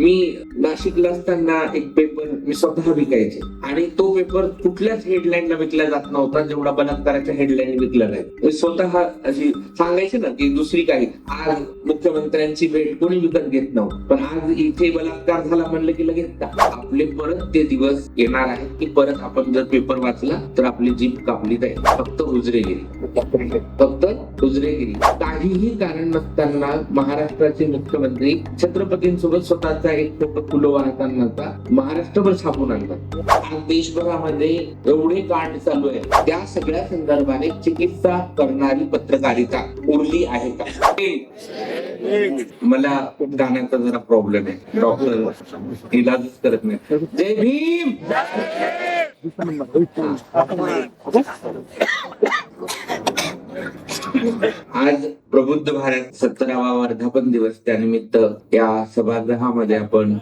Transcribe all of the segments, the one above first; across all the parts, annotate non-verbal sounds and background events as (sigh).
मी नाशिकला असताना एक पेपर मी स्वतः विकायचे. आणि तो पेपर कुठल्याच हेडलाईनला विकला जात नव्हता जेवढा बलात्काराच्या हेडलाईन विकला नाही. मी स्वतः अशी सांगायचे ना की दुसरी काही. आज मुख्यमंत्र्यांची भेट कोणी विकत घेत नव्हतं. पण आज इथे बलात्कार झाला म्हणलं की लगेच का? आपले परत ते दिवस येणार आहेत की परत आपण जर पेपर वाचला तर आपली जीप कापली जाईल. फक्त हुजरेगिरी फक्त हुजरेगिरी काहीही कारण नसताना महाराष्ट्राचे मुख्यमंत्री छत्रपतींसोबत स्वतःचा एक फोटो फुलो वाहताना महाराष्ट्रभर छापून आणतात. आज देशभरामध्ये एवढे कांड चालू आहे त्या सगळ्या संदर्भाने चिकित्सा करणारी पत्रकारिता उरली आहे का? मला गाण्याचा जरा प्रॉब्लेम आहे. डॉक्टर इलाजच करत नाही. जय भीम! आज प्रबुद्ध भारत सत्तरावा वर्धापन दिवस त्यानिमित्त या सभागृहामध्ये आपण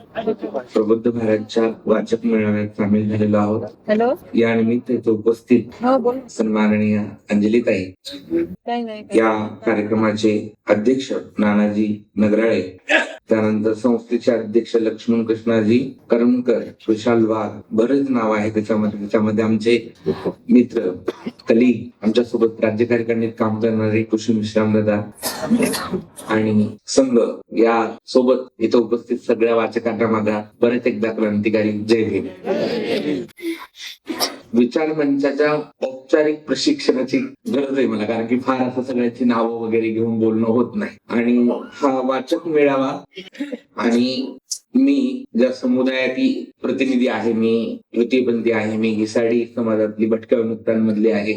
प्रबुद्ध भारतच्या वाचक मेळाव्यात सामील झालेलो आहोत. हॅलो. या निमित्त इथे उपस्थित हो बोल. सन्माननीय अंजलीताई. नाही या कार्यक्रमाचे अध्यक्ष नानाजी नगराळे त्यानंतर संस्थेचे अध्यक्ष लक्ष्मण कृष्णाजी करमकर विशाल वाघ बरेच नाव आहे त्याच्यामध्ये. त्याच्यामध्ये आमचे मित्र कली आमच्यासोबत राज्य कार्यकारिणीत काम करणारे कुसुम विश्राम दादा आणि संघ या सोबत इथं उपस्थित सगळ्या वाचकांना माझा बरेच एकदा क्रांतिकारी जय भीम विचार मंचाच्या औपचारिक प्रशिक्षणाची गरज आहे मला कारण की फार असं सगळ्याची नावं वगैरे घेऊन बोलणं होत नाही. आणि हा वाचक मेळावा आणि मी ज्या समुदायातील प्रतिनिधी आहे मी तृतीयपंथी आहे मी हिसाडी समाजातली भटक्या विमुक्तांमधली आहे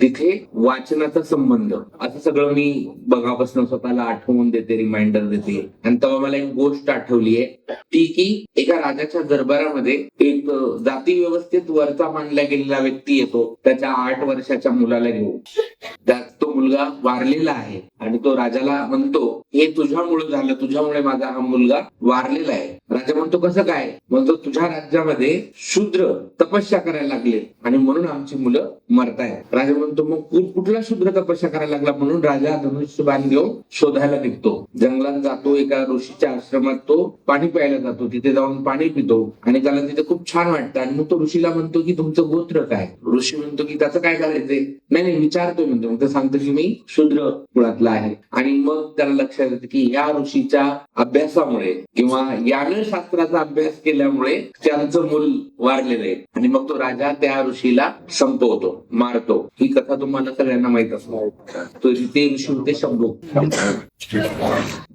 तिथे वाचनाचा संबंध असं सगळं मी बघापासून स्वतःला आठवून देते रिमाइंडर देते. आणि तेव्हा मला एक गोष्ट आठवली आहे ती की एका राजाच्या दरबारामध्ये एक जाती व्यवस्थेत वरचा मानला गेलेला व्यक्ती येतो त्याच्या आठ वर्षाच्या मुलाला घेऊन. (laughs) मुलगा वारलेला आहे. आणि तो राजाला म्हणतो हे तुझ्यामुळे झालं तुझ्यामुळे माझा हा मुलगा वारलेला आहे. राजा म्हणतो कसं काय? म्हणतो तुझ्या राज्यामध्ये शूद्र तपस्या करायला लागले आणि म्हणून आमची मुलं मरतायत. राजा म्हणतो मग कुठला शूद्र तपस्या करायला लागला? म्हणून राजा धनुष्यबाण घेऊन शोधायला निघतो. जंगलात जातो एका ऋषीच्या आश्रमात तो पाणी प्यायला जातो. तिथे जाऊन पाणी पितो आणि त्याला तिथे खूप छान वाटतं. आणि मग तो ऋषीला म्हणतो की तुमचं गोत्र काय? ऋषी म्हणतो की त्याचं काय करायचंय? नाही नाही विचारतोय म्हणतो. मग सांगतो की मी शूद्र कुळातला आहे. आणि मग त्याला लक्षात येतं की या ऋषीच्या अभ्यासामुळे किंवा यानं शास्त्राचा अभ्यास केल्यामुळे त्यांचं मूल वारलेलं आहे. आणि मग तो राजा त्या ऋषीला संपवतो मारतो. ही कथा तुम्हाला सगळ्यांना माहीत असणार. तो ते ऋषी होते शंभू.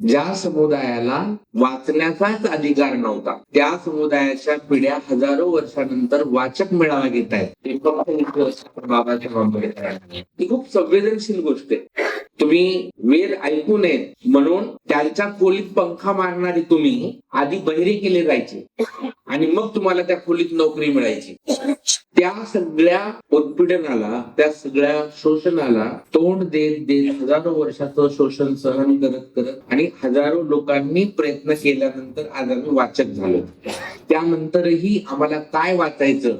ज्या समुदायाला वाचण्याचाच अधिकार नव्हता त्या समुदायाच्या पिढ्या हजारो वर्षानंतर वाचक मेळावा घेत आहेत ते फक्त इथे बाबासाहेब आंबेडकर ही खूप संवेदनशील गोष्ट आहे. तुम्ही वेद ऐकू नये म्हणून त्यांच्या खोलीत पंखा मारणारे तुम्ही आधी बहिरे केले जायचे आणि मग तुम्हाला त्या खोलीत नोकरी मिळायची. त्या सगळ्या उत्पीडनाला त्या सगळ्या शोषणाला तोंड देत देत हजारो वर्षाचं शोषण सहन करत करत आणि हजारो लोकांनी प्रयत्न केल्यानंतर आज आम्ही वाचक झालो. त्यानंतरही आम्हाला काय वाचायचं?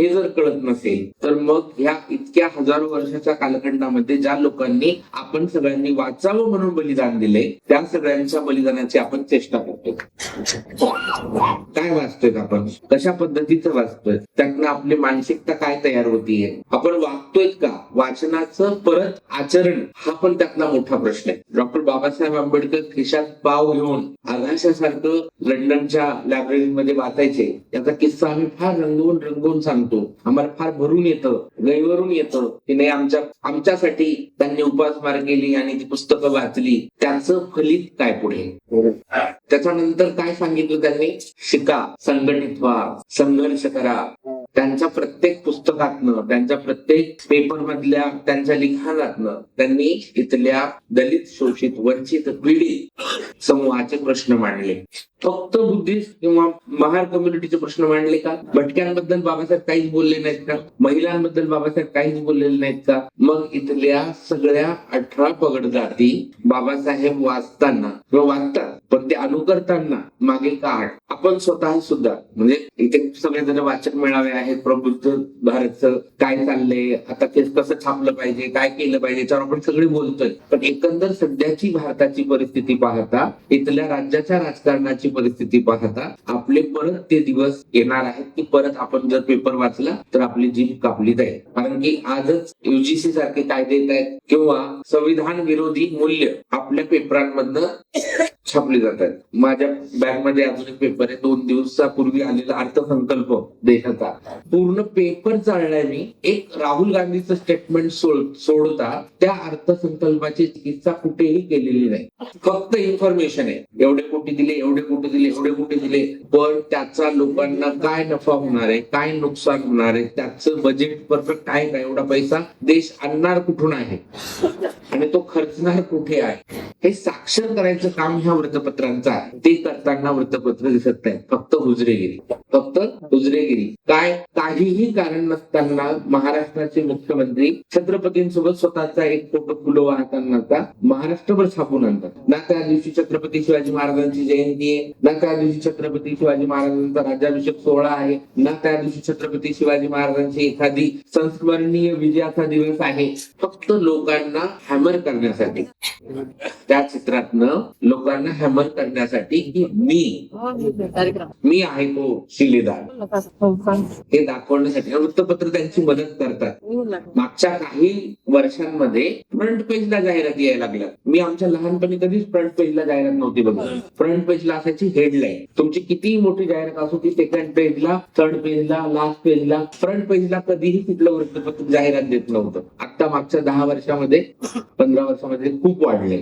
हे जर कळत नसेल तर मग ह्या इतक्या हजारो वर्षाच्या कालखंडामध्ये ज्या लोकांनी आपण सगळ्यांनी वाचावं म्हणून बलिदान दिले त्या सगळ्यांच्या बलिदानाची आपण चेष्टा करतो काय वाचतोय आपण? कशा पद्धतीचं वाचतोय? त्यातनं आपली मानसिकता काय तयार होतीये? आपण वागतोय का? वाचनाचं परत आचरण हा पण त्यातला मोठा प्रश्न आहे. डॉक्टर बाबासाहेब आंबेडकर खिशात पाव घेऊन आकाशासारखं लंडनच्या लायब्ररीमध्ये वाचायचे. याचा किस्सा आम्ही फार रंगवून रंगवून सांगतो. आम्हाला फार भरून येतं गैवरून येतं. की नाही आमच्या आमच्यासाठी त्यांनी उपासमार केली आणि ती पुस्तकं वाचली. त्याचं फलित काय पुढे? त्याच्यानंतर काय सांगितलं त्यांनी? शिका संघटित व्हा संघर्ष करा. त्यांच्या प्रत्येक पुस्तकातनं त्यांच्या प्रत्येक पेपर मधल्या त्यांच्या लिखाणातनं त्यांनी इथल्या दलित शोषित वंचित पीडित समूहाचे प्रश्न मांडले. फक्त बुद्धिस्ट किंवा महार कम्युनिटीचे प्रश्न मांडले का? भटक्यांबद्दल बाबासाहेब काहीच बोलले नाहीत का? महिलांबद्दल बाबासाहेब काहीच बोललेले नाहीत का? मग इथल्या सगळ्या अठरा पगड जाती बाबासाहेब वाचताना किंवा वाचतात पण ते अनुकरताना मागे काळ आपण स्वतः सुद्धा म्हणजे इथे सगळे जण वाचक मेळावे आहेत प्रबुद्ध भारतचं काय चाललंय आता ते कसं छापलं पाहिजे काय केलं पाहिजे याच्यावर आपण सगळे बोलतोय. पण एकंदर सध्याची भारताची परिस्थिती पाहता इथल्या राज्याच्या राजकारणाची परिस्थिती पाहता आपले परत ते दिवस येणार आहेत की परत आपण जर पेपर वाचला तर आपली जीभ कापली जाईल. कारण की आजच युजीसी सारखे कायदे येत आहेत किंवा संविधान विरोधी मूल्य आपल्या पेपरांमधनं छापले जात आहेत माझ्या बॅगमध्ये अजून एक पेपर आहे. दोन दिवसापूर्वी आलेला अर्थसंकल्प देशाचा. पूर्ण पेपर चाललाय मी. एक राहुल गांधीचं स्टेटमेंट सोडता त्या अर्थसंकल्पाची चिकित्सा कुठेही केलेली नाही. फक्त इन्फॉर्मेशन आहे. एवढे कोटी दिले एवढे कोटी दिले एवढे कोटी दिले. पण त्याचा लोकांना काय नफा होणार आहे काय नुकसान होणार आहे त्याचं बजेट परफेक्ट आहे का? एवढा पैसा देश आणणार कुठून आहे? आणि तो खर्चणार कुठे आहे? हे साक्षर करायचं काम ह्या वृत्तपत्रांचं आहे. ते करताना वृत्तपत्र दिसत नाही. फक्त हुजरेगिरी फक्त हुजरेगिरी काय? काहीही कारण नसताना महाराष्ट्राचे मुख्यमंत्री छत्रपतींसोबत स्वतःचा एक फोटो फुलं वाहतानाचा महाराष्ट्रभर छापून आणतात. ना त्या दिवशी छत्रपती शिवाजी महाराजांची जयंती आहे ना त्या दिवशी छत्रपती शिवाजी महाराजांचा राज्याभिषेक सोहळा आहे ना त्या दिवशी छत्रपती शिवाजी महाराजांची एखादी संस्मरणीय विजयाचा दिवस आहे. फक्त लोकांना हॅमर करण्यासाठी. त्या चित्रातनं लोकांना हॅमर करण्यासाठी की मी मी आहे तो शिलेदार हे दाखवण्यासाठी वृत्तपत्र त्यांची मदत करतात. मागच्या काही वर्षांमध्ये फ्रंट पेजला जाहिराती यायला लागल्या. मी आमच्या लहानपणी कधीच फ्रंट पेजला जाहिरात नव्हती बघत. फ्रंट पेजला असायची हेडलाईन तुमची कितीही मोठी जाहिरात असो ती सेकंड पेजला थर्ड पेजला लास्ट पेजला फ्रंट पेजला कधीही कुठलं वृत्तपत्र जाहिरात देत नव्हतं. आता मागच्या दहा वर्षामध्ये पंधरा वर्षामध्ये खूप वाढले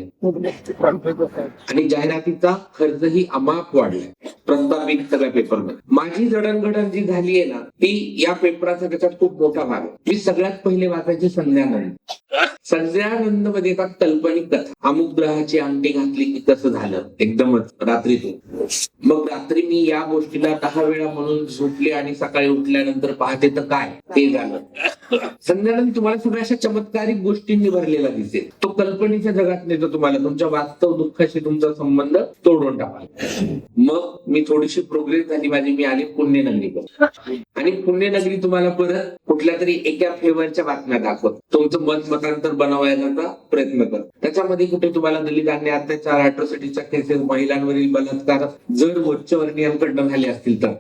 आणि जाहिरातीचा खर्चही अमाप वाढलाय. प्रस्तावित सगळ्या पेपरमध्ये माझी जडणघडण जी झाली आहे ना ती या पेपराचा त्याच्यात खूप मोठा भाग आहे. मी सगळ्यात पहिले वाचायची संध्यानंद. संध्यानंदमध्ये एका कल्पनिक कथा. अमुक ग्रहाची अंगठी घातली की कसं झालं. एकदमच रात्रीतून. मग रात्री मी या गोष्टीला दहा वेळा म्हणून झोपले आणि सकाळी उठल्यानंतर पाहते तर काय? ते झालं. संध्यानंद तुम्हाला सगळ्या अशा चमत्कारिक गोष्टींनी भरलेला दिसेल. तो कल्पनेच्या जगात नेतो तुम्हाला. तुमच्या वास्तव दुःखाशी तुमचा संबंध तोडून टाका मग मी थोडीशी प्रोग्रेस झाली माझी मी आली पुण्यनगरीवर आणि पुण्यनगरी तुम्हाला परत कुठल्या तरी एका फेवरच्या बातम्या दाखवत. तुमचं मत मतांतर बनवायचा प्रयत्न कर. त्याच्यामध्ये कुठे तुम्हाला दलित आणि अत्याचार अॅट्रॉसिटीच्या केसेस महिलांवरील बलात्कार जर वरचेवर्णीयांकडनं झाले असतील तर.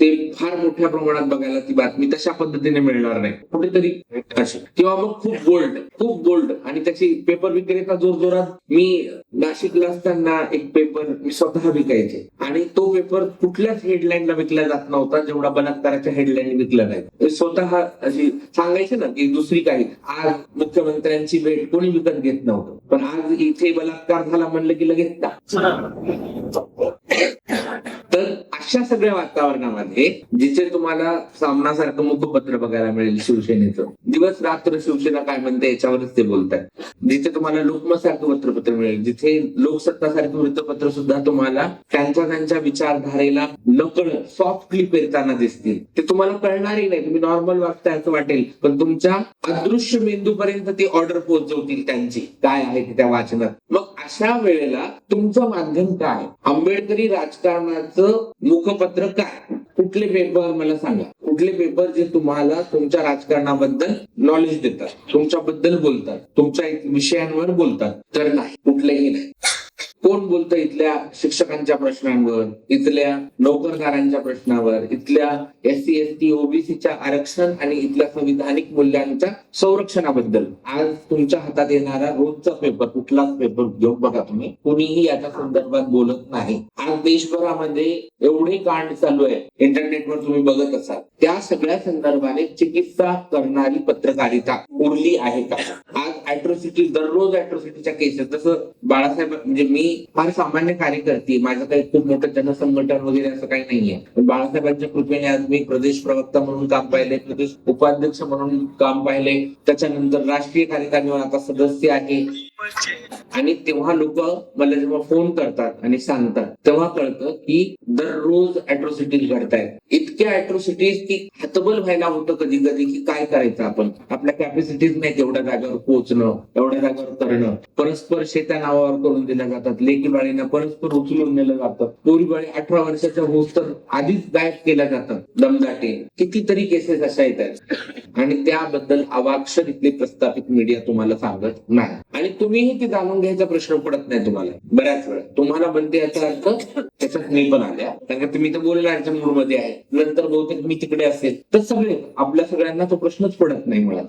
ते फार मोठ्या प्रमाणात बघायला ती बातमी तशा पद्धतीने मिळणार नाही. कुठेतरी अशी. किंवा मग खूप बोल्ड खूप बोल्ड आणि त्याची पेपर विक्रेता जोर जोरात मी नाशिकला असताना एक पेपर मी स्वतः विकायचे. आणि तो पेपर कुठल्याच हेडलाईनला विकला जात नव्हता जेवढा बलात्काराच्या हेडलाईन विकला नाही स्वतः अशी सांगायचे ना की दुसरी काही. आज मुख्यमंत्र्यांची भेट कोणी विकत घेत नव्हतं. पण आज इथे बलात्कार झाला म्हणलं की लगेच (laughs) तर अशा सगळ्या वातावरणामध्ये जिथे तुम्हाला सामनासारखं मुखपत्र बघायला मिळेल शिवसेनेचं दिवस रात्र शिवसेना काय म्हणते याच्यावरच ते बोलतात जिथे तुम्हाला लोकमतसारखं वृत्तपत्र मिळेल जिथे लोकसत्ता सारखं वृत्तपत्र सुद्धा तुम्हाला त्यांच्या त्यांच्या विचारधारेला नकळत सॉफ्टली पेरताना दिसतील. ते तुम्हाला कळणारही नाही. तुम्ही नॉर्मल वागताय असं वाटेल पण तुमच्या अदृश्य मेंदूपर्यंत ती ऑर्डर पोहोचवतील त्यांची. काय आहे त्या वाचनात? मग अशा वेळेला तुमचं माध्यम काय? आंबेडकरी राजकारणाचं मुखपत्र काय? कुठले पेपर मला सांगा. कुठले पेपर जे तुम्हाला तुमच्या राजकारणाबद्दल नॉलेज देतात? तुमच्याबद्दल बोलतात. तुमच्या विषयांवर बोलतात. तर नाही कुठलेही नाही. कोण बोलतं इथल्या शिक्षकांच्या प्रश्नांवर इथल्या नोकरदारांच्या प्रश्नावर इथल्या एस सी एस टी ओबीसीच्या आरक्षण आणि इथल्या संविधानिक मूल्यांच्या संरक्षणाबद्दल? आज तुमच्या हातात येणारा रोजचा पेपर कुठलाच पेपर घेऊन बघा तुम्ही. कुणीही याच्या संदर्भात बोलत नाही. आज देशभरामध्ये एवढे कांड चालू आहे. इंटरनेटवर तुम्ही बघत असाल. त्या सगळ्या संदर्भाने चिकित्सा करणारी पत्रकारिता उरली आहे का? आज अॅट्रॉसिटी दररोज अॅट्रॉसिटीच्या केसेस जसं बाळासाहेब म्हणजे मी फार सामान्य कार्यकर्ती माझं काही खूप मोठं जनसंघटन वगैरे असं काही नाहीये. पण बाळासाहेबांच्या कृपेने आज मी प्रदेश प्रवक्ता म्हणून काम पाहिले प्रदेश उपाध्यक्ष म्हणून काम पाहिले. त्याच्यानंतर राष्ट्रीय कार्यकारिणीवर आता सदस्य आहे. आणि तेव्हा लोक मला जेव्हा फोन करतात आणि सांगतात तेव्हा कळतं की दररोज अॅट्रॉसिटीज घडतायत. इतक्या अॅट्रॉसिटीज की हतबल व्हायला होतं कधी कधी की काय करायचं आपण? आपल्या कॅपॅसिटीज नाही एवढ्या जागेवर पोहोचणं एवढ्या जागेवर करणं परस्पर शेता नावावर करून दिल्या जातात लेकी बाळींना परस्पर उचलून नेलं जातं. पोरी बाळी अठरा वर्षाच्या होत तर आधीच गायब केल्या जातात दमदाटे. कितीतरी केसेस अशा येत आहेत आणि त्याबद्दल अवाक्षर इथले प्रस्थापित मीडिया तुम्हाला सांगत नाही. आणि तुम्ही तुम्हीही ते जाणून घ्यायचा प्रश्न पडत नाही तुम्हाला. बऱ्याच वेळा. तुम्हाला म्हणते याचा अर्थ त्याच्यात मी पण आल्या. कारण तुम्ही तर बोलण्याच्या मूडमध्ये आहे. नंतर बहुतेक मी तिकडे असेल. तर सगळे आपल्या सगळ्यांना तो प्रश्नच पडत नाही मुळात.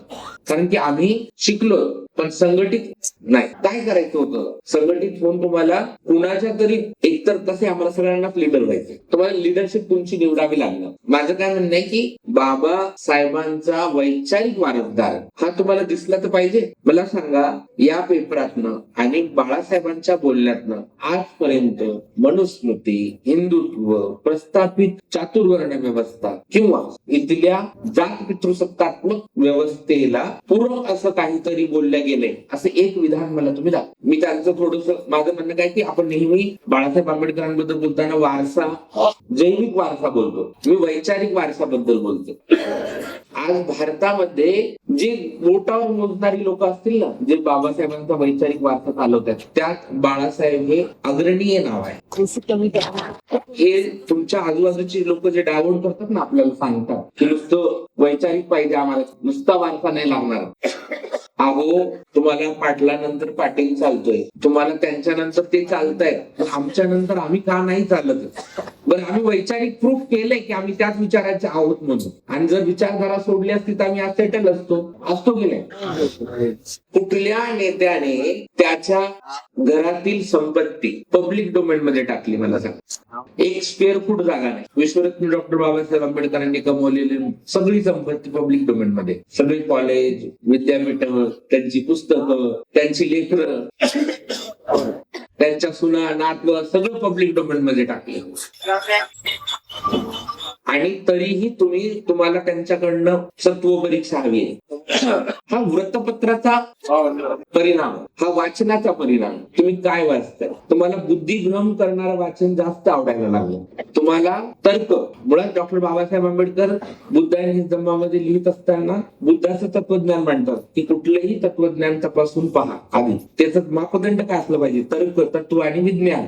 कारण की आम्ही शिकलो पण संघटित नाही. काय करायचं होतं? संघटित होऊन तुम्हाला कुणाच्या तरी एकतर कसे आम्हाला सगळ्यांनाच लिडर व्हायचे. तुम्हाला लिडरशिप तुमची निवडावी लागणार. माझं काय म्हणणं आहे की बाबा साहेबांचा वैचारिक वारसदार हा तुम्हाला दिसला तर पाहिजे. मला सांगा या पेपरातनं आणि बाळासाहेबांच्या बोलण्यातनं आजपर्यंत मनुस्मृती हिंदुत्व प्रस्थापित चातुर्वर्ण व्यवस्था किंवा इथल्या जात पितृसत्तात्मक व्यवस्थेला पूरक असं काहीतरी बोलल्या गेलंय असं एक विधान मला तुम्ही दाखवा मी त्यांचं थोडस माझं म्हणणं काय की आपण नेहमी बाळासाहेब आंबेडकरांबद्दल बोलताना वारसा जैविक वारसा बोलतो. मी वैचारिक वारसाबद्दल बोलतो. आज भारतामध्ये जे बोटावर मोजणारी लोक असतील ना जे बाबासाहेबांचा वैचारिक वारसा चालवतात त्यात बाळासाहेब हे अग्रणीय नाव आहे. हे तुमच्या आजूबाजूची लोक जे डायवर्ट करतात ना आपल्याला सांगतात की नुसतं वैचारिक पाहिजे आम्हाला नुसता वारसा नाही लागणार. अहो तुम्हाला पाटलानंतर पाटील चालतोय. तुम्हाला त्यांच्यानंतर ते चालताय. आमच्या नंतर आम्ही का नाही चालत? बरं आम्ही वैचारिक प्रूफ केलंय की आम्ही त्याच विचाराचे आहोत म्हणून. आणि जर विचारधारा सोडली असती तर आम्ही आज सेटल असतो. असतो की नाही? कुठल्या नेत्याने त्याच्या घरातील संपत्ती पब्लिक डोमेन मध्ये टाकली मला सांग. एक स्क्वेअर फूट जागा नाही. विश्वरत्न डॉक्टर बाबासाहेब आंबेडकरांनी कमवलेली सगळी संपत्ती पब्लिक डोमेन मध्ये. सगळी कॉलेज विद्यापीठ त्यांची पुस्तकं त्यांची लेखन त्यांच्या सुना नातव सगळं पब्लिक डोमेन मध्ये टाकले. आणि तरीही तुम्ही तुम्हाला त्यांच्याकडनं सत्व परीक्षा हवी आहे. हा वृत्तपत्राचा परिणाम हा वाचनाचा परिणाम. तुम्ही काय वाचताय तुम्हाला बुद्धिभ्रम करणारं वाचन जास्त आवडायला लागलं. तुम्हाला तर्क. मुळात डॉक्टर बाबासाहेब आंबेडकर बुद्ध आणि लिहित असताना बुद्धाचं तत्वज्ञान मांडतात की कुठलंही तत्वज्ञान तपासून पहा आधी. त्याचं मापदंड काय असलं पाहिजे? तर्क तत्व आणि विज्ञान.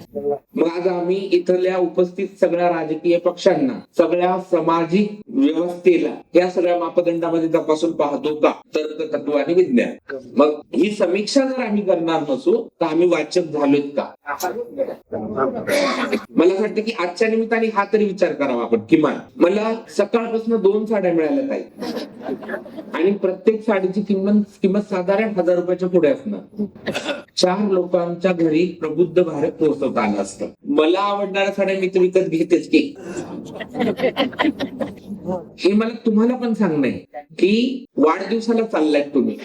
मग आज आम्ही इथल्या उपस्थित सगळ्या राजकीय पक्षांना सगळ्या सामाजिक व्यवस्थेला या सगळ्या मापदंडामध्ये तपासून पाहतो का? तर्क तत्व आणि विज्ञान. मग ही समीक्षा जर आम्ही करणार नसू तर आम्ही वाचक झालोत का? मला वाटतं की आजच्या निमित्ताने हा तरी विचार करावा आपण किमान. मला सकाळपासून दोन साड्या मिळाल्या ताई. आणि प्रत्येक साडीची किंमत किंमत साधारण हजार रुपयाच्या पुढे असणार. चार लोकांच्या घरी प्रबुद्ध भारत पोहोचवता आलं असतं. मला आवडणाऱ्या साड्या मी तर विकत घेतेच की. हो. हे. मला तुम्हाला पण सांगणं आहे की वाढदिवसाला चाललाय तुम्ही.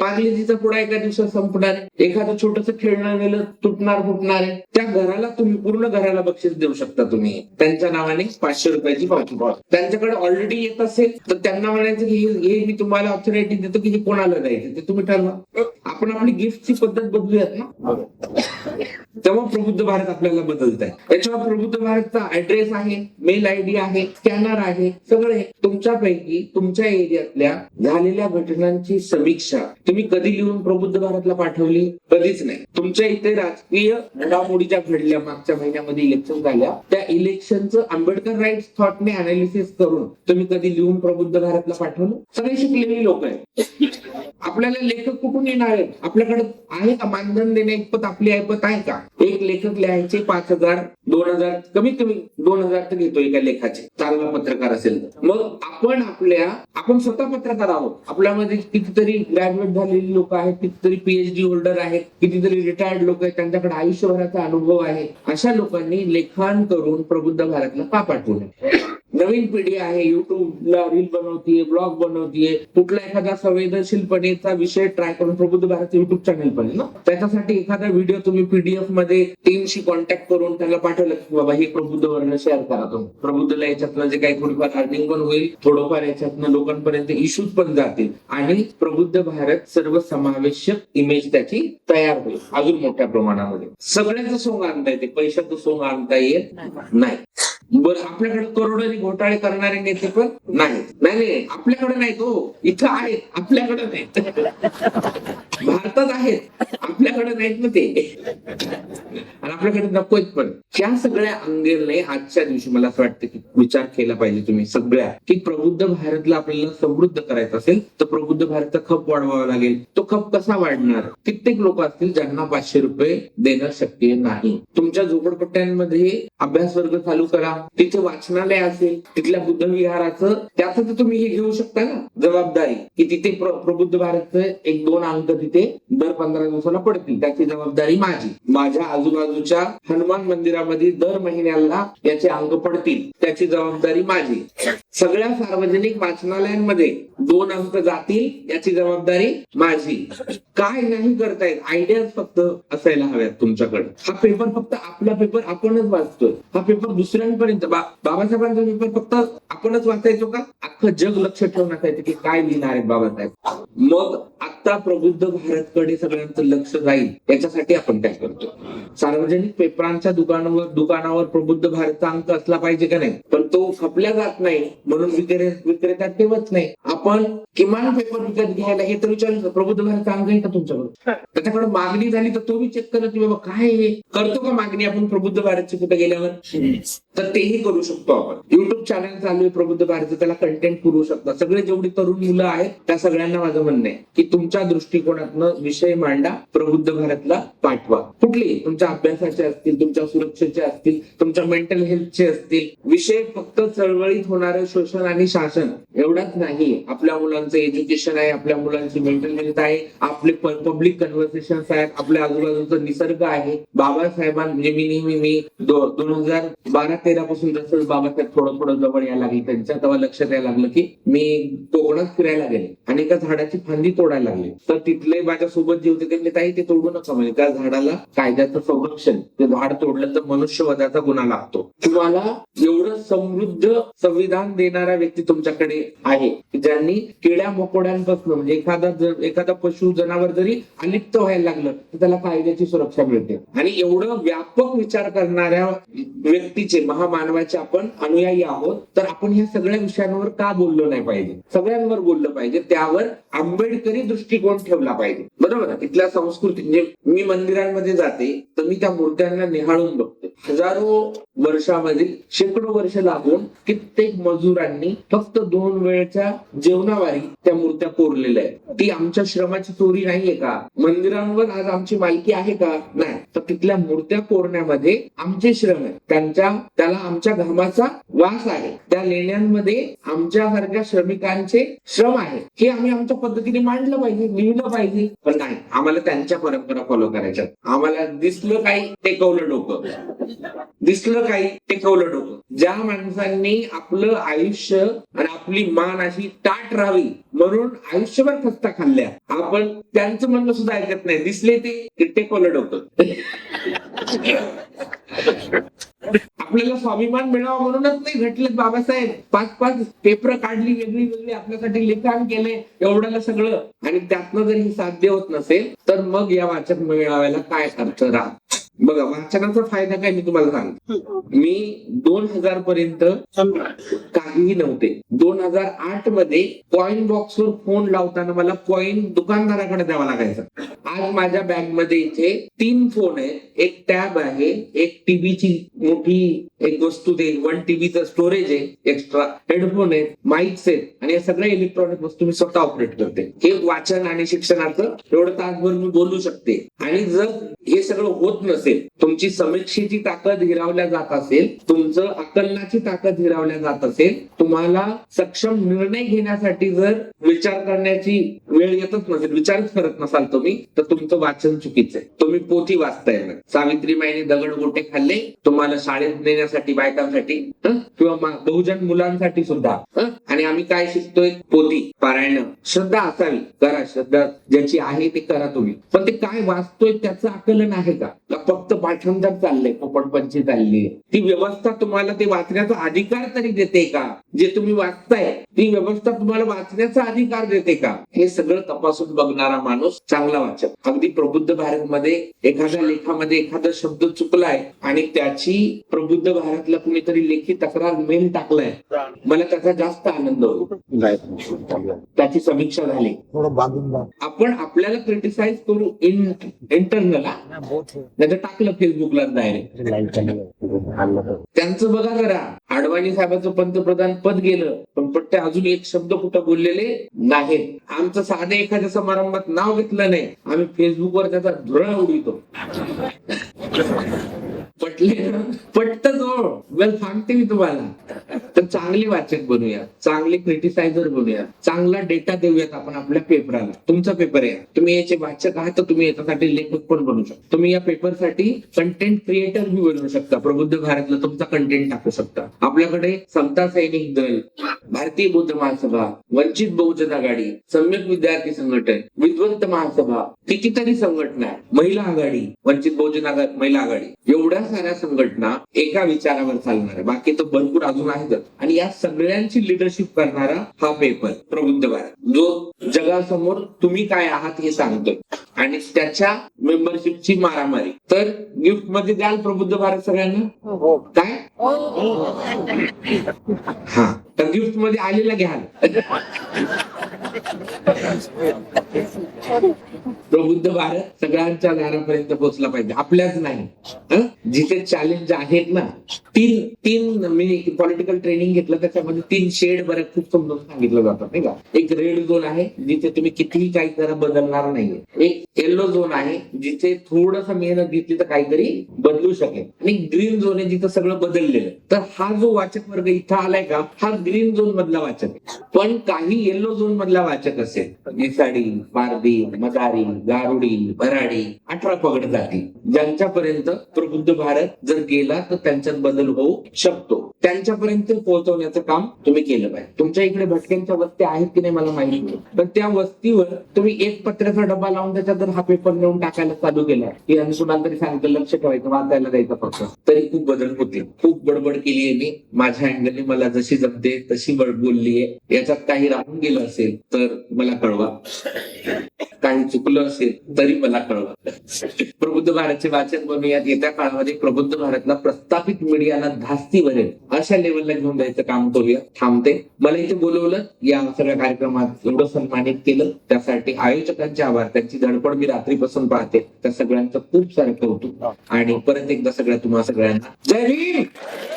पार्लेजीचा पुढा एका दिवसात संपणार एखादं छोटस खेळणं नेलं तुटणार फुटणार आहे. त्या घराला तुम्ही पूर्ण घराला बक्षीस देऊ शकता तुम्ही. त्यांच्या नावाने पाचशे रुपयाची पावती पाव त्यांच्याकडे ऑलरेडी येत असेल तर त्यांना म्हणायचं की हे हे मी तुम्हाला ऑथॉरिटी देतो की हे कोणाला द्यायचं? ते तुम्ही ठरवा. आपण आपली गिफ्टची पद्धत बदलूयात ना. तेव्हा प्रबुद्ध भारत आपल्याला बदलत आहे त्याच्यावर प्रबुद्ध भारतचा ऍड्रेस आहे मेल आयडी आहे स्कॅनर आहे. सगळे तुमच्यापैकी तुमच्या एरियातल्या झालेल्या घटनांची समीक्षा तुम्ही कधी लिहून प्रबुद्ध भारतला पाठवली? कधीच नाही. तुमच्या इथे राजकीय घडामोडी ज्या घडल्या मागच्या महिन्यामध्ये इलेक्शन झाल्या. त्या इलेक्शनचं आंबेडकर राईट थॉटने अनालिसिस करून तुम्ही कधी लिहून प्रबुद्ध भारतला पाठवलं? सगळे शिकलेली लोक आहेत. आपल्याला लेखक कुठून येणार आहेत? आपल्याकडे आहे का मानधन देणे? इतपत आपली ऐपत आहे का? एक लेखक लिहायचे पाच हजार दोन हजार कमीत कमी दोन हजार तर घेतो एका लेखाचे. चांगला पत्रकार असेल तर. मग आपण आपल्या आपण स्वतः पत्रकार आहोत. आपल्यामध्ये कितीतरी ग्रॅज्युएट झालेली लोक आहेत कितीतरी पीएचडी होल्डर आहेत कितीतरी रिटायर्ड लोक आहेत त्यांच्याकडे आयुष्यभराचा अनुभव आहे. अशा लोकांनी लेखन करून प्रबुद्ध भारतला का पाठवू नये नवीन पिढी आहे युट्यूबला रील बनवतीये ब्लॉग बनवतीये. कुठला एखादा संवेदनशीलपणेचा विषय ट्राय करून प्रबुद्ध भारत युट्यूब चॅनल पण ना? त्याच्यासाठी एखादा व्हिडिओ तुम्ही पीडीएफमध्ये टीमशी कॉन्टॅक्ट करून त्याला पाठवलं की बाबा हे प्रबुद्ध वर्ण शेअर करा तुम्ही. प्रबुद्धला याच्यातनं जे काही थोडीफार अर्निंग पण होईल थोडंफार याच्यातनं लोकांपर्यंत इश्यूज पण जातील आणि प्रबुद्ध भारत सर्व समावेशक इमेज त्याची तयार होईल अजून मोठ्या प्रमाणामध्ये. सगळ्याचं सोंग आणता येते पैशाचं सोंग आणता येत नाही. बरं आपल्याकडे करोडोनी घोटाळे करणारे नेते पण नाही. नाही नाही आपल्याकडे नाही तो हो. इथं आहेत आपल्याकडे नाही. (laughs) भारतात आहेत. आपल्याकडे नाहीत ना ते. आणि आपल्याकडे नकोच पण. त्या सगळ्या अंगेलने आजच्या दिवशी मला असं वाटतं की विचार केला पाहिजे तुम्ही सगळ्या की प्रबुद्ध भारतला आपल्याला समृद्ध करायचं असेल तर प्रबुद्ध भारतचा खप वाढवावा लागेल. तो खप कसा वाढणार? कित्येक लोक असतील ज्यांना पाचशे रुपये देणं शक्य नाही. तुमच्या झोपडपट्ट्यांमध्ये अभ्यास वर्ग चालू करा. तिथे वाचनालय असेल तिथल्या बुद्ध विहाराचं त्याचं तर तुम्ही हे घेऊ शकता ना. जबाबदारी. की तिथे प्रबुद्ध भारतचं एक दोन अंक तिथे दर पंधरा दिवसाला पडतील त्याची जबाबदारी माझी. माझ्या आजूबाजूच्या हनुमान मंदिरामध्ये दर महिन्याला याचे अंग पडतील त्याची जबाबदारी माझी. सगळ्या सार्वजनिक वाचनालयांमध्ये दोन अंक जातील याची जबाबदारी माझी. काय नाही करतायत आयडियाज फक्त असायला हव्यात तुमच्याकडे. हा पेपर फक्त आपला पेपर आपणच वाचतोय. हा पेपर दुसऱ्यांपर्यंत बा- बाबासाहेबांचा पेपर फक्त आपणच वाचायचो का? अख्खं जग लक्ष ठेवून असायचं की काय लिहिणार आहेत बाबासाहेब. मग आता प्रबुद्ध भारतकडे सगळ्यांचं लक्ष जाईल याच्यासाठी आपण काय करतो? सार्वजनिक पेपरांच्या दुकानावर दुकानावर प्रबुद्ध भारतचा अंक असला पाहिजे का नाही? पण तो खपल्या जात नाही म्हणून विक्रेता ठेवत नाही. आपण किमान पेपर विकत घ्यायला हे तर विचारू प्रबुद्ध भारतचा अंक आहे का तुमच्याकडे? त्याच्याकडे मागणी झाली तर तो बी चेक करत की बाबा काय हे? करतो का मागणी आपण प्रबुद्ध भारतची कुठे गेल्यावर? तर तेही करू शकतो आपण. युट्यूब चॅनल चालू आहे प्रबुद्ध भारत त्याला कंटेंट पुरवू शकता. सगळे जेवढी तरुण मुलं आहेत त्या सगळ्यांना माझं म्हणणं आहे की तुमच्या दृष्टिकोनातनं विषय मांडा प्रबुद्ध भारतला पाठवा. कुठली? तुमच्या अभ्यासाचे असतील तुमच्या सुरक्षेचे असतील तुमच्या मेंटल हेल्थचे असतील. विषय फक्त चळवळीत होणारं शोषण आणि शासन एवढाच नाही. आपल्या मुलांचं एज्युकेशन आहे आपल्या मुलांची मेंटल हेल्थ आहे आपले पब्लिक कन्व्हर्सेशन आहेत आपल्या आजूबाजूचा निसर्ग आहे. बाबासाहेबां म्हणजे मी नेहमी मी दोन हजार बारा तेरा पासून जसं बाबासाहेब थोडं थोडं जवळ यायला लागली त्यांच्या तेव्हा लक्षात यायला लागलं की मी कोकणात फिरायला गेले. आणि एका झाडाची फांदी तोडायला लागली. तर तिथले माझ्या सोबत जे होते त्यांनी ताई ते तोडू नका म्हणजे त्या झाडाला कायद्याचं संरक्षण ते झाड तोडलं तर मनुष्यवधाचा गुन्हा लागतो. तुम्हाला एवढं समृद्ध संविधान देणारा व्यक्ती तुमच्याकडे आहे ज्यांनी किड्या मकोड्यांपासून म्हणजे एखादा जर एखादा पशु जनावर जरी अलिप्त व्हायला लागलं तर त्याला कायद्याची सुरक्षा मिळते. आणि एवढं व्यापक विचार करणाऱ्या व्यक्तीचे महामानवाचे आपण अनुयायी आहोत तर आपण ह्या सगळ्या विषयांवर का बोललो नाही पाहिजे? सगळ्यांवर बोललं पाहिजे. त्यावर आंबेडकरी दृष्टिकोन ठेवला पाहिजे. बरोबर? इथल्या संस्कृती म्हणजे मी मंदिरांमध्ये जाते तर मी त्या मूर्त्यांना निहाळून बघते. हजारो वर्षामध्ये शेकडो वर्ष लागून कित्येक मजुरांनी फक्त दोन वेळच्या जेवणावारी त्या मूर्त्या कोरलेल्या आहेत. ती आमच्या श्रमाची चोरी नाहीये का? मंदिरांवर आज आमची मालकी आहे का? नाही. तर तिथल्या मूर्त्या कोरण्यामध्ये आमचे श्रम आहे. त्यांच्या त्याला आमच्या घामाचा वास आहे. त्या लेण्यांमध्ये आमच्यासारख्या श्रमिकांचे श्रम आहे. हे आम्ही आमच्या पद्धतीने मांडलं पाहिजे लिहिलं पाहिजे. पण नाही आम्हाला त्यांच्या परंपरा फॉलो करायच्या आम्हाला दिसलं काही टेकवलं डोकं. दिसलं काही टेकवलं डोकं. ज्या माणसांनी आपलं आयुष्य आणि आपली मान अशी ताट राहावी म्हणून आयुष्यभर खस्ता खाल्ल्या. आपण त्यांचं म्हणणं सुद्धा ऐकत नाही. दिसले ते टेकवलं डोकं. आपल्याला स्वाभिमान मिळावा म्हणूनच नाही घटलेत बाबासाहेब. पाच पाच पेपर काढली वेगळी वेगळी आपल्यासाठी लिखाण केले एवढ्याला सगळं. आणि त्यातनं जर ही साध्य होत नसेल तर मग या वाचक मेळाव्याला काय अर्थ राहत? बघा वाचनाचा फायदा काय मी तुम्हाला सांगतो. मी दोन हजार पर्यंत काहीही नव्हते. दोन हजार आठमध्ये कॉइन बॉक्सवर फोन लावताना मला कॉइन दुकानदाराकडे द्यावा लागायचा. आज माझ्या बॅगमध्ये इथे तीन फोन आहेत. एक टॅब आहे एक टीव्हीची मोठी एक वस्तू दे वन टीव्हीचं स्टोरेज आहे एक्स्ट्रा हेडफोन आहेत माईक्स आहेत आणि या सगळ्या इलेक्ट्रॉनिक वस्तू मी स्वतः ऑपरेट करते. हे वाचन आणि शिक्षणाचं एवढं तासभर मी बोलू शकते. आणि जर हे सगळं होत नसेल तुमची समीक्षेची ताकद हिरावल्या जात असेल तुमचं आकलनाची ताकद हिरावल्या जात असेल तुम्हाला सक्षम निर्णय घेण्यासाठी जर विचार करण्याची वेळ येतच नसेल विचारच करत नसाल तुम्ही तर तुमचं वाचन चुकीचं आहे. तुम्ही पोथी वाचताय ना सावित्रीबाईने दगड गोटे खाल्ले तुम्हाला शाळेत नेण्यासाठी बायकांसाठी किंवा बहुजन मुलांसाठी सुद्धा आणि आम्ही काय शिकतोय? पोथी पारायण श्रद्धा असावी. करा श्रद्धा ज्याची आहे ते करा तुम्ही. पण ते काय वाचतोय त्याचं आकलन आहे का? फक्त भाषांतर चाललंय पोपटपंची चालली. ती व्यवस्था तुम्हाला ते वाचण्याचा अधिकार तरी देते का? जे तुम्ही वाचताय ती व्यवस्था तुम्हाला वाचण्याचा अधिकार देते का? हे सगळं तपासून बघणारा माणूस चांगला वाचक. अगदी प्रबुद्ध भारतमध्ये एखाद्या लेखामध्ये एखादा शब्द चुकलाय आणि त्याची प्रबुद्ध भारतला कुणीतरी लेखी तक्रार मेल टाकलाय मला त्याचा जास्त आनंद होतो. त्याची समीक्षा झाली. थोडं बांधून बा आपण आपल्याला क्रिटिसाइज करू इन इंटरनल नाही टाकलं फेसबुकला डायरेक्ट त्यांचं बघा जरा. आडवाणी साहेबाचं पंतप्रधान पद गेलं पण पट्टे अजून एक शब्द कुठं बोललेले नाहीत. आमचं साधं एखाद्या समारंभात नाव घेतलं नाही. आम्ही फेसबुकवर त्याचा धुरळा उडवितो. पटले पटत जो वेल सांगते मी तुम्हाला. तर चांगले वाचक बनूया. चांगले क्रिटिसायझर बनूया. चांगला डेटा देऊयात आपण आपल्या पेपराला तुमचा पेपर आहे तुम्ही याचे वाचक आहात तर तुम्ही याच्यासाठी लेखक पण बनू शकता. तुम्ही या पेपरसाठी कंटेंट क्रिएटर बी बनवू शकता. प्रबुद्ध भारतला तुमचा कंटेंट टाकू शकता. आपल्याकडे समता सैनिक दल भारतीय बौद्ध महासभा वंचित बहुजन आघाडी सम्यक विद्यार्थी संघटन विद्वंत महासभा कितीतरी संघटना आहे. महिला आघाडी वंचित बहुजन आघाडी महिला आघाडी. एवढ्या साऱ्या संघटना एका विचारावर चालणार आहे बाकी तर भरपूर अजून आहेतच आणि या सगळ्यांची लिडरशिप करणारा हा पेपर प्रबुद्ध भारत. जो जगासमोर तुम्ही काय आहात हे सांगतोय. आणि त्याच्या मेंबरशिपची मारामारी. तर गिफ्टमध्ये द्याल प्रबुद्ध भारत सगळ्यांना? हो. काय? हा तर गिफ्टमध्ये आलेला घ्याल. प्रबुद्ध भारत सगळ्यांच्या दारापर्यंत पोहोचला पाहिजे. आपल्याच नाही. जिथे चॅलेंज आहेत ना तीन तीन मी पॉलिटिकल ट्रेनिंग घेतलं त्याच्यामध्ये तीन शेड बरं खूप समजून सांगितलं जातं नाही का? एक रेड झोन आहे जिथे तुम्ही कितीही काही करा बदलणार नाहीये. एक येल्लो झोन आहे जिथे थोडस मेहनत घेतली तर काहीतरी बदलू शकेल. आणि ग्रीन झोन आहे जिथं सगळं बदललेलं आहे. तर हा जो वाचक वर्ग इथं आलाय का हा ग्रीन झोन मधला वाचक आहे. पण काही येल्लो झोन मधला वाचक असेल निसाडी पारदी मदारी गारुडी भराडी अठरा पगड जाती. ज्यांच्यापर्यंत प्रबुद्ध भारत जर गेला तर त्यांच्यात बदल होऊ शकतो. त्यांच्यापर्यंत पोहोचवण्याचं काम तुम्ही केलं पाहिजे. तुमच्या इकडे भटक्यांच्या वस्ती आहेत की नाही मला माहिती नाही. पण त्या वस्तीवर तुम्ही एक पत्र्याचा डबा लावून त्याच्यात जर हा पेपर नेऊन टाकायला चालू केला की अनुसुलांतरी तरी सांगितलं लक्ष ठेवायचं वाचायला जायचं फक्त. तरी खूप बदल होतील. खूप बडबड केली आहे मी माझ्या अँगलने मला जशी जमते तशी बड बोलली आहे. याच्यात काही राहून गेलं असेल तर मला कळवा. काही चुकलं असेल तरी मला कळवा. प्रबुद्ध भारतचे वाचन बनूयात येत्या काळामध्ये प्रबुद्ध भारतला प्रस्थापित मीडियाला धास्ती भरेल अशा लेवलला घेऊन जायचं काम करूया. थांबते. मला इथे बोलवलं या सगळ्या कार्यक्रमात एवढं सन्मानित केलं. त्यासाठी आयोजकांचे आभार. त्यांची धडपड मी रात्रीपासून पाहते. त्या सगळ्यांचं खूप सारं कौतुक. आणि परत एकदा सगळ्या तुम्हाला सगळ्यांना जय भीम Yeah.